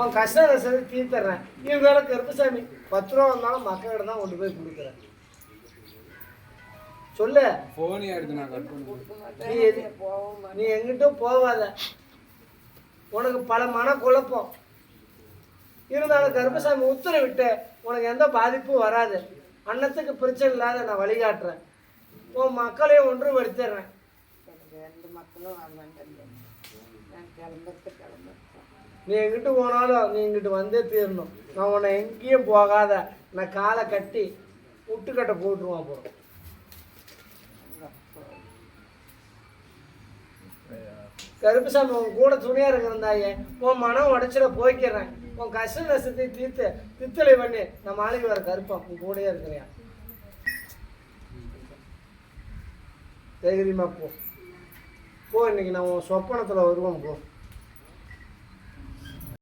உன் கஷ்ட நஷ்டத்தை தீர்த்துறேன் இருந்தாலும் கருப்பசாமி பத்து ரூபா வந்தாலும் மக்கள்கிட்ட தான் கொண்டு போய் கொடுக்குறேன். சொல்லு. ஃபோனே எடுத்து நான் கட் பண்ணுவேன் நீ எங்கிட்டும் போவாத. உனக்கு பல மன குழப்பம் இருந்தாலும் கருப்பசாமி உத்தரவிட்டு உனக்கு எந்த பாதிப்பும் வராது. அன்னத்துக்கு பிரச்சனை இல்லாத நான் வழிகாட்டுறேன். உன் மக்களையும் ஒன்றுபடுத்திடுறேன். ரெண்டு மக்களும் வரமாட்டேன் நான் கிளம்புறது கிளம்புறது நீ எங்கிட்டு போனாலும் நீ இங்கிட்டு வந்தே தீரணும். நான் உன்னை எங்கேயும் போகாத. நான் காலை கட்டி முட்டுக்கட்டை போட்டுருவான் அப்புறம். கருப்புசாமி உன் கூட துணியா இருக்கிறந்தாயே உன் மனம் உடைச்சிட போய்க்கிறேன். உன் கஷ்ட நஷ்டத்தை தீர்த்து தித்தலை பண்ணி. நான் மாளிகை வர கருப்பன் உன் கூடயே இருக்கிறேன். தைரியமா போ. போ இன்னைக்கு நான் உன் சொப்பனத்தில் வருவோம் போ.